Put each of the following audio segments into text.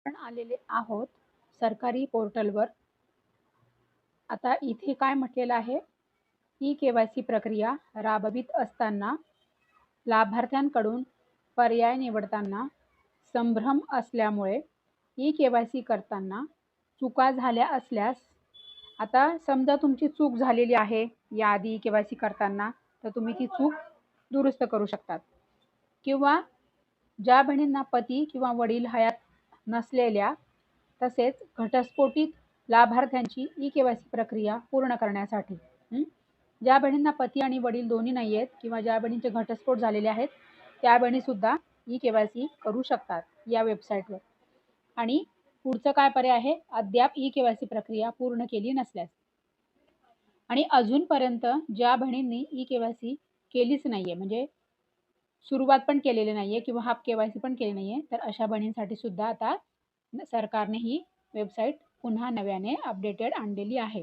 आपण आलेले आहोत सरकारी पोर्टलवर. आता इथे काय म्हटलेलं आहे? ई के वाय सी प्रक्रिया राबवित असताना लाभार्थ्यांकडून पर्याय निवडताना संभ्रम असल्यामुळे ई के वाय सी करताना चुका झाल्या असल्यास आता समजा तुमची चूक झालेली आहे याआधी के वाय सी करताना तर तुम्ही ती चूक दुरुस्त करू शकतात. किंवा ज्या बहिणींना पती किंवा वडील हयात नसलेल्या तसेच घटस्फोटित लाभार्थ्यांची ई के वाय सी प्रक्रिया पूर्ण करण्यासाठी. ज्या बहिणींना पती आणि वडील दोन्ही नाही आहेत किंवा ज्या बहिणींचे घटस्फोट झालेले आहेत त्या बहिणीसुद्धा ई के वाय सी करू शकतात या वेबसाईटवर आणि पुढचं काय पर्याय आहे? अद्याप ई के वाय सी प्रक्रिया पूर्ण केली नसल्यास. आणि अजूनपर्यंत ज्या बहिणींनी ई के वाय सी केलीच नाही आहे म्हणजे सुरुवात पण केलेली नाही आहे किंवा हाफ के वाय सी पण केली नाही आहे तर अशा बहिणींसाठी सुद्धा आता सरकारने ही वेबसाईट पुन्हा नव्याने अपडेटेड आणलेली आहे.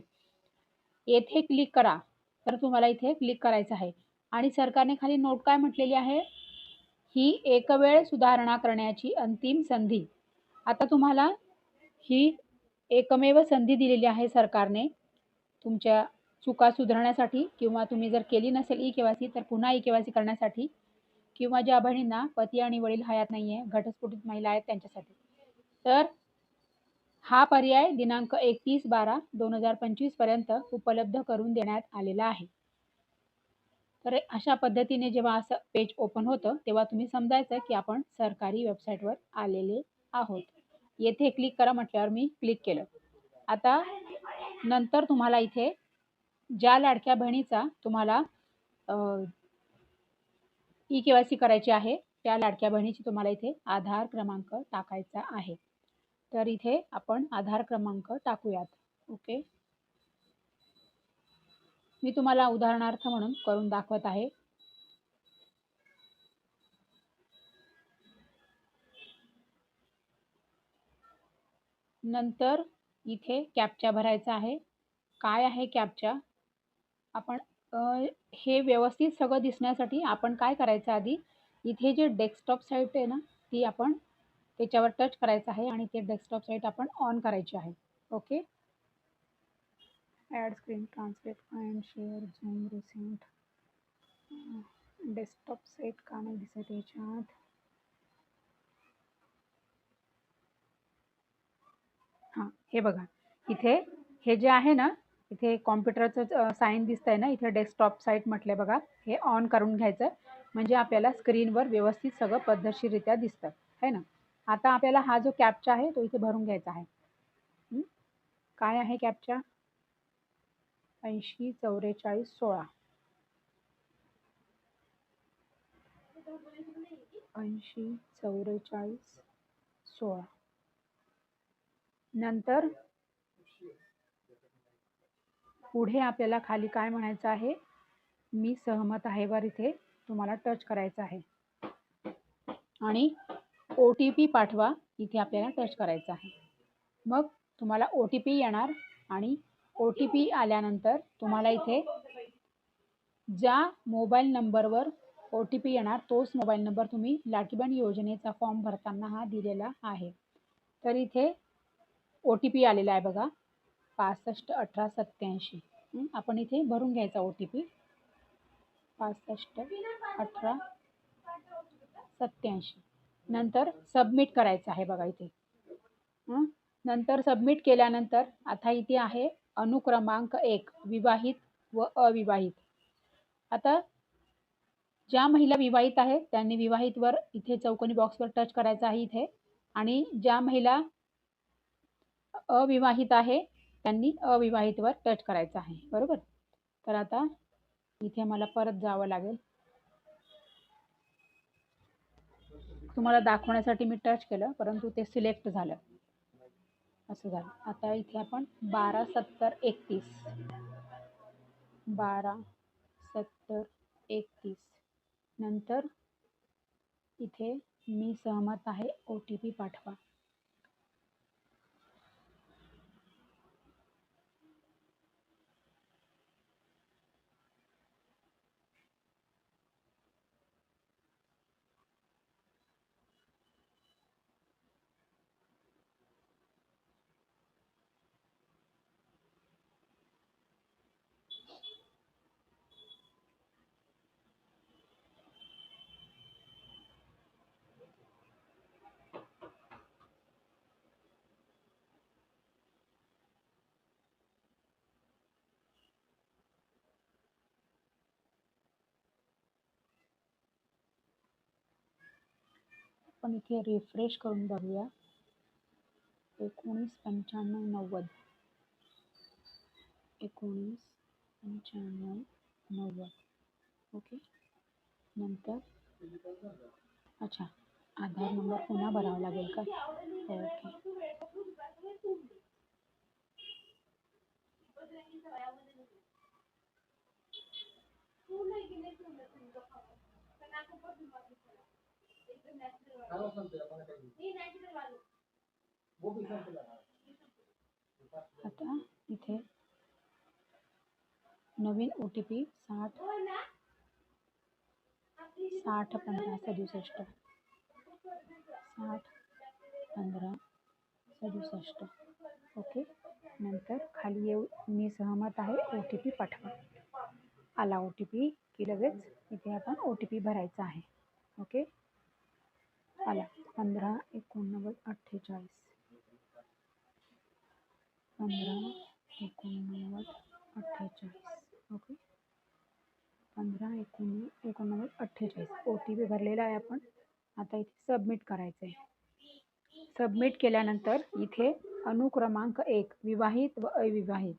येथे क्लिक करा. तर तुम्हाला इथे क्लिक करायचं आहे. आणि सरकारने खाली नोट काय म्हटलेली आहे? ही एकवेळ सुधारणा करण्याची अंतिम संधी. आता तुम्हाला ही एकमेव संधी दिलेली आहे सरकारने. तुमच्या चुका सुधारण्यासाठी किंवा तुम्ही जर केली नसेल ई केवासी तर पुन्हा ई केवासी करण्यासाठी किंवा ज्या बहिणींना पती आणि वडील हयात नाही आहे घटस्फोटित महिला आहेत त्यांच्यासाठी. तर हा पर्याय दिनांक एकतीस बारा दोन हजार पंचवीसपर्यंत उपलब्ध करून देण्यात आलेला आहे. तर अशा पद्धतीने जेव्हा असं पेज ओपन होतं तेव्हा तुम्ही समजायचं की आपण सरकारी वेबसाईटवर आलेले आहोत. येथे क्लिक करा म्हटल्यावर मी क्लिक केलं. आता नंतर तुम्हाला इथे ज्या लाडक्या बहिणीचा तुम्हाला ई के वाय सी करायची आहे त्या लाडक्या बहिणीची तुम्हाला इथे आधार क्रमांक टाकायचा आहे. तर इथे आपण आधार क्रमांक टाकूयात. ओके? मी तुम्हाला उदाहरणार्थ म्हणून करून दाखवत आहे. नंतर इथे कॅपचा भरायचा आहे. काय आहे कॅपचा आपण हे व्यवस्थित सगळं दिसण्यासाठी आपण काय करायचं आधी? इथे जे डेस्कटॉप साईट आहे ना ती आपण त्याच्यावर टच करायचं आहे आणि ते डेस्कटॉप साईट आपण ऑन करायची आहे. Okay add screen translate and share zoom recent desktop site का नाही दिसत याच्यात? हां हे बघा. इथे हे जे आहे ना इथे कॉम्प्युटरचं साईन दिसतंय ना इथे डेस्कटॉप साईट म्हटलं बघा. हे ऑन करून घ्यायचं. म्हणजे आपल्याला स्क्रीनवर व्यवस्थित सगळं पद्धतशीररित्या दिसतं. है ना? आता आपल्याला हा जो कॅपचा आहे तो इथे भरून घ्यायचा आहे. काय आहे कॅपचा ऐंशी चौवेचाळीस सोळा. ऐंशी चौवेचाळीस सोळा. नंतर पुढे आपल्याला खाली काय म्हणायचं आहे? मी सहमत आहे वर इथे. तुम्हाला टच करायचं आहे. आणि ओ टी पी पाठवा. इथे आपल्याला टच करायचं आहे. मग तुम्हाला ओ टी पी येणार आणि ओ टी पी आल्यानंतर तुम्हाला इथे ज्या मोबाईल नंबरवर ओ टी पी येणार तोच मोबाईल नंबर तुम्ही लाडकी योजनेचा फॉर्म भरताना हा दिलेला आहे. तर इथे ओ टी पी आलेला आहे बघा. पासष्ट अठरा सत्त्याऐंशी. आपण इथे भरून घ्यायचा ओ टी पी. पासष्ट अठरा सत्याऐंशी नंतर सबमिट करायचं आहे बघा इथे. नंतर सबमिट केल्यानंतर आता इथे आहे अनुक्रमांक एक विवाहित व अविवाहित. आता ज्या महिला विवाहित आहेत त्यांनी विवाहितवर इथे चौकोनी बॉक्सवर टच करायचं आहे इथे. आणि ज्या महिला अविवाहित आहे त्यांनी अविवाहितवर टच करायचं आहे. बरोबर? तर आता इथे मला परत जावं लागेल. तुम्हाला दाखवण्यासाठी मी टच केलं परंतु ते सिलेक्ट झालं. असं झालं. आता इथे आपण बारा सत्तर एकतीस. बारा सत्तर एकतीस. नंतर इथे मी सहमत आहे ओ टी पी पाठवा. आपण इथे रिफ्रेश करून बघूया एकोणीस पंच्याण्णव नव्वद एकोणीस पंच्याण्णव नव्वद ओके नंतर अच्छा आधार नंबर पुन्हा भरावा लागेल का ओके आता इथे नवीन ओ टी पी साठ साठ पंधरा सदुसष्ट साठ पंधरा सदुसष्ट ओके? नंतर खाली येऊ मी सहमत आहे ओ टी पी पाठवा. आला ओ टी पी की लगेच इथे आपण ओ टी पी भरायचा आहे. ओके? आला. पंधरा एकोणनव्वद अठ्ठेचाळीस. पंधरा एकोणनव्वद अठ्ठेचाळीस. ओके. पंधरा एकोण एकोणनव्वद अठ्ठेचाळीस. ओ टी पी भरलेला आहे आपण. आता इथे सबमिट करायचं आहे सबमिट केल्यानंतर इथे अनुक्रमांक एक विवाहित व अविवाहित.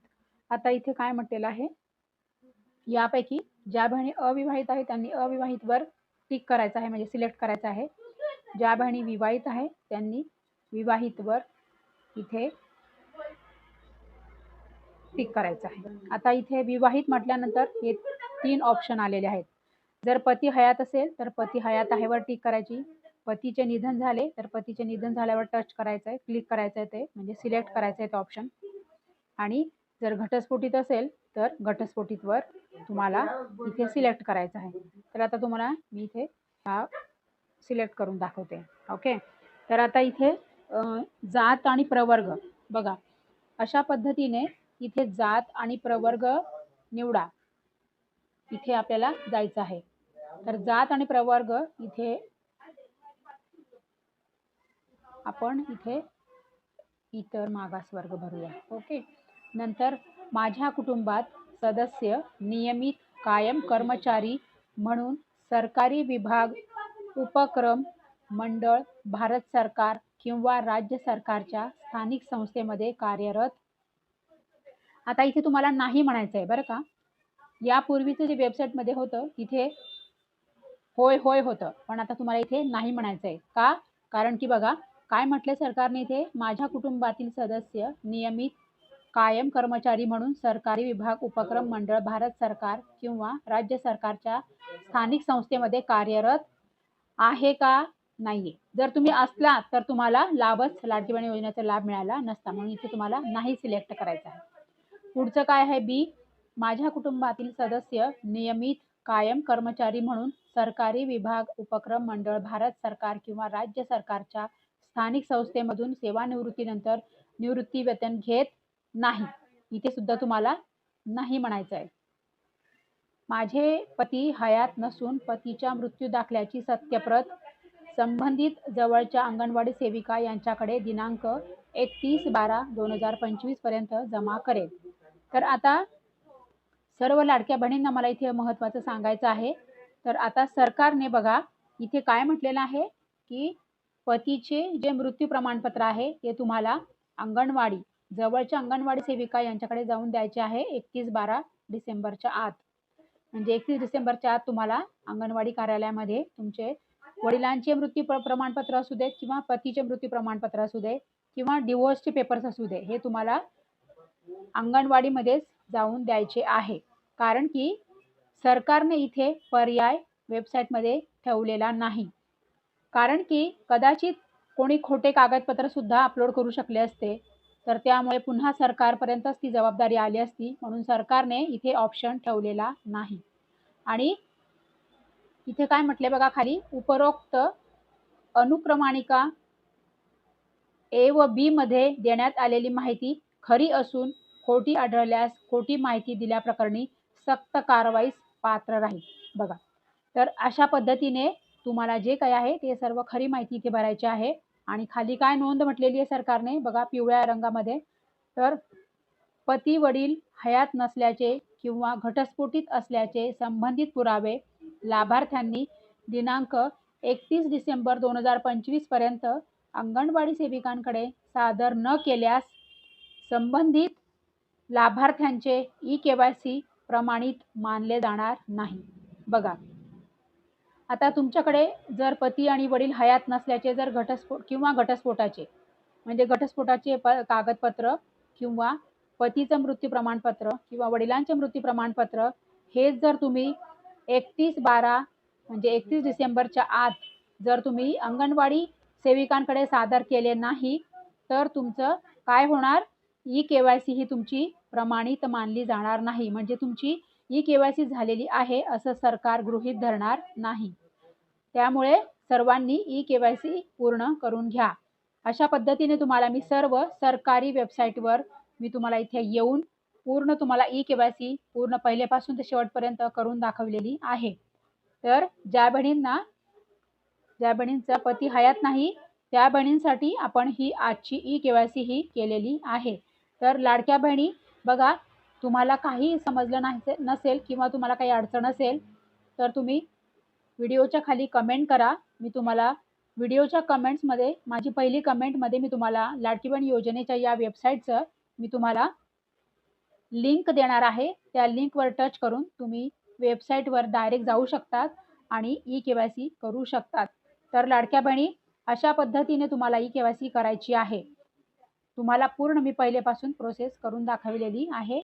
आता इथे काय म्हटलेलं आहे? यापैकी ज्या बहिणी अविवाहित आहे त्यांनी अविवाहितवर टिक करायचं आहे म्हणजे सिलेक्ट करायचं आहे. ज्या बहिणी विवाहित आहे त्यांनी विवाहितवर इथे टिक करायचं आहे. आता इथे विवाहित म्हटल्यानंतर हे तीन ऑप्शन आलेले आहेत. जर पती हयात असेल तर पती हयात आहे वर टिक करायची. पतीचे निधन झाले तर पतीचे निधन झाल्यावर टच करायचं आहे क्लिक करायचं आहे ते म्हणजे सिलेक्ट करायचं आहे ते ऑप्शन आणि जर घटस्फोटीत असेल तर घटस्फोटीतवर तुम्हाला इथे सिलेक्ट करायचं आहे. तर आता तुम्हाला मी इथे हा सिलेक्ट करून दाखवते. ओके तर आता इथे जात आणि प्रवर्ग. बघा अशा पद्धतीने इथे जात आणि प्रवर्ग निवडा. इथे आपल्याला जायचं आहे. तर जात आणि प्रवर्ग इथे आपण इथे इतर मागासवर्ग भरूया. ओके नंतर माझ्या कुटुंबात सदस्य नियमित कायम कर्मचारी म्हणून सरकारी विभाग उपक्रम मंडळ भारत सरकार किंवा राज्य सरकारच्या स्थानिक संस्थेमध्ये कार्यरत? आता इथे तुम्हाला नाही म्हणायचं आहे बरं का? यापूर्वीचं जे वेबसाईटमध्ये होतं तिथे होय होय होतं. पण आता तुम्हाला इथे नाही म्हणायचं आहे का? कारण की बघा काय म्हटले सरकारने इथे? माझ्या कुटुंबातील सदस्य नियमित कायम कर्मचारी म्हणून सरकारी विभाग उपक्रम मंडळ भारत सरकार किंवा राज्य सरकारच्या स्थानिक संस्थेमध्ये कार्यरत आहे का? नाहीये. जर तुम्ही असला तर तुम्हाला लाभच लाडकी बहीण योजनेचा लाभ मिळाला नसता. म्हणून इथे तुम्हाला नाही सिलेक्ट करायचं आहे. पुढचं काय आहे? बी माझ्या कुटुंबातील सदस्य नियमित कायम कर्मचारी म्हणून सरकारी विभाग उपक्रम मंडळ भारत सरकार किंवा राज्य सरकारच्या स्थानिक संस्थेमधून सेवानिवृत्तीनंतर निवृत्ती वेतन घेत नाही. इथे सुद्धा तुम्हाला नाही म्हणायचं आहे. माझे पती हयात नसून पतीच्या मृत्यू दाखल्याची सत्यप्रत संबंधित जवळच्या अंगणवाडी सेविका यांच्याकडे दिनांक एकतीस बारा दोन हजार पंचवीसपर्यंत जमा करेल. तर आता सर्व लाडक्या बहिणींना मला इथे महत्त्वाचं सांगायचं आहे. तर आता सरकारने बघा इथे काय म्हटलेलं आहे की पतीचे जे मृत्यू प्रमाणपत्र आहे ते तुम्हाला अंगणवाडी जवळच्या अंगणवाडी सेविका यांच्याकडे जाऊन द्यायचे आहे एकतीस बारा डिसेंबरच्या आत. म्हणजे एकतीस डिसेंबरच्या आत तुम्हाला अंगणवाडी कार्यालयामध्ये तुमचे वडिलांचे मृत्यू प्रमाणपत्र असू दे किंवा पतीचे मृत्यू प्रमाणपत्र असू दे किंवा डिवोर्सचे पेपर्स असू दे हे तुम्हाला अंगणवाडीमध्येच जाऊन द्यायचे आहे. कारण की सरकारने इथे पर्याय वेबसाईटमध्ये ठेवलेला नाही. कारण की कदाचित कोणी खोटे कागदपत्र सुद्धा अपलोड करू शकले असते. तर त्यामुळे पुन्हा सरकारपर्यंतच ती जबाबदारी आली असती. म्हणून सरकारने इथे ऑप्शन ठेवलेला नाही. आणि इथे काय म्हटले बघा खाली? उपरोक्त अनुक्रमाणिका ए व बी मध्ये देण्यात आलेली माहिती खरी असून खोटी आढळल्यास खोटी माहिती दिल्याप्रकरणी सक्त कारवाईस पात्र राहील. बघा. तर अशा पद्धतीने तुम्हाला जे काही आहे ते सर्व खरी माहिती इथे भरायची आहे. आणि खाली काय नोंद म्हटलेली आहे सरकारने? बघा पिवळ्या रंगामध्ये. तर पती वडील हयात नसल्याचे किंवा घटस्फोटित असल्याचे संबंधित पुरावे लाभार्थ्यांनी दिनांक एकतीस डिसेंबर दोन हजार पंचवीसपर्यंत अंगणवाडी सेविकांकडे सादर न केल्यास संबंधित लाभार्थ्यांचे ई के वाय सी प्रमाणित मानले जाणार नाही. बघा आता तुमच्याकडे जर पती आणि वडील हयात नसल्याचे जर घटस्फोट किंवा घटस्फोटाचे म्हणजे घटस्फोटाचे प कागदपत्र किंवा पतीचं मृत्यू प्रमाणपत्र किंवा वडिलांचे मृत्यू प्रमाणपत्र हेच जर तुम्ही एकतीस बारा म्हणजे एकतीस डिसेंबरच्या आत जर तुम्ही अंगणवाडी सेविकांकडे सादर केले नाही तर तुमचं काय होणार? ई के वाय सी ही तुमची प्रमाणित मानली जाणार नाही. म्हणजे तुमची ई केवायसी सी झालेली आहे असं सरकार गृहीत धरणार नाही. त्यामुळे सर्वांनी ई के वाय सी पूर्ण करून घ्या. अशा पद्धतीने तुम्हाला मी सर्व सरकारी वेबसाईटवर मी तुम्हाला इथे येऊन पूर्ण तुम्हाला ई के वाय सी पूर्ण पहिलेपासून ते शेवटपर्यंत करून दाखवलेली आहे. तर ज्या बहिणींना ज्या बहिणींचा पती हयात नाही त्या बहिणींसाठी आपण ही आजची ई के वाय सी ही केलेली आहे. तर लाडक्या बहिणी बघा तुम्हाला काही समजलं नाही नसेल किंवा तुम्हाला काही अडचण असेल तर तुम्ही व्हिडिओच्या खाली कमेंट करा. मी तुम्हाला व्हिडिओच्या कमेंट्समध्ये माझी पहिली कमेंटमध्ये मी तुम्हाला लाडकी योजनेच्या या वेबसाईटचं मी तुम्हाला लिंक देणार आहे. त्या लिंकवर टच करून तुम्ही वेबसाईटवर डायरेक्ट जाऊ शकतात आणि ई के वाय सी करू शकतात. तर लाडक्या बहिणी अशा पद्धतीने तुम्हाला ई के वाय सी करायची आहे. तुम्हाला पूर्ण मी पहिलेपासून प्रोसेस करून दाखवलेली आहे.